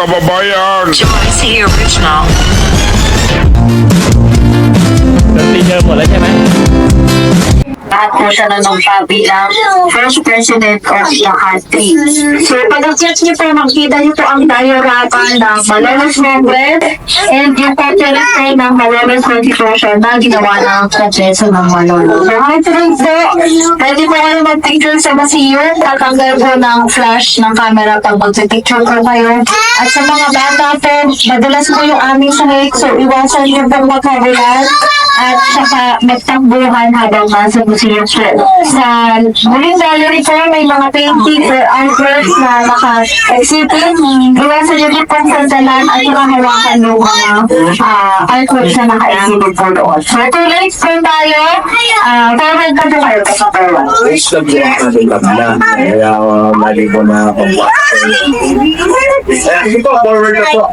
Jacob Bayard. Joyce the original. Lahat po siya na bilang First President of the country. So, pag-check niyo po, makita niyo po ang diagram ng Malolos Movement and yung picture po ng Malolos Constitution na ginawa ng Kongreso ng Malolos. So, hi friends po, pwede po kayo mag-picture sa Basiyo. Tatanggal po ng flash ng camera pag mag-picture po kayo. At sa mga bata po, madalas po yung aming sahig. So, iwasan niyo pong magkabilan at saka magtakbuhan habang nasa museum po. Sa muling gallery po, may mga painting or artworks na naka-exhibit. Iwasan niyo din pong sandalan at saka hawakan yung mga ah, artworks na naka-exhibit po doon. So, two legs po tayo. Ah, forward ka po kayo sa up yung ating kabila. Kaya uh, mali ko na ako. Eh, po, forward na po.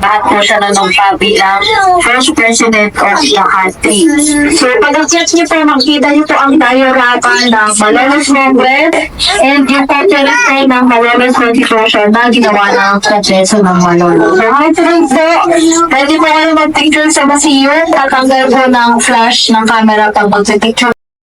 Lahat po siya na bilang First President of the country. So, pag-check niyo po, makita niyo po ang diagram ng Malolos Movement and yung picture po ng Malolos Constitution na ginawa ng Kongreso ng Malolos. So, hi friends po, pwede po kayo mag-picture sa Basiyo. Tatanggal po ng flash ng camera pag mag-picture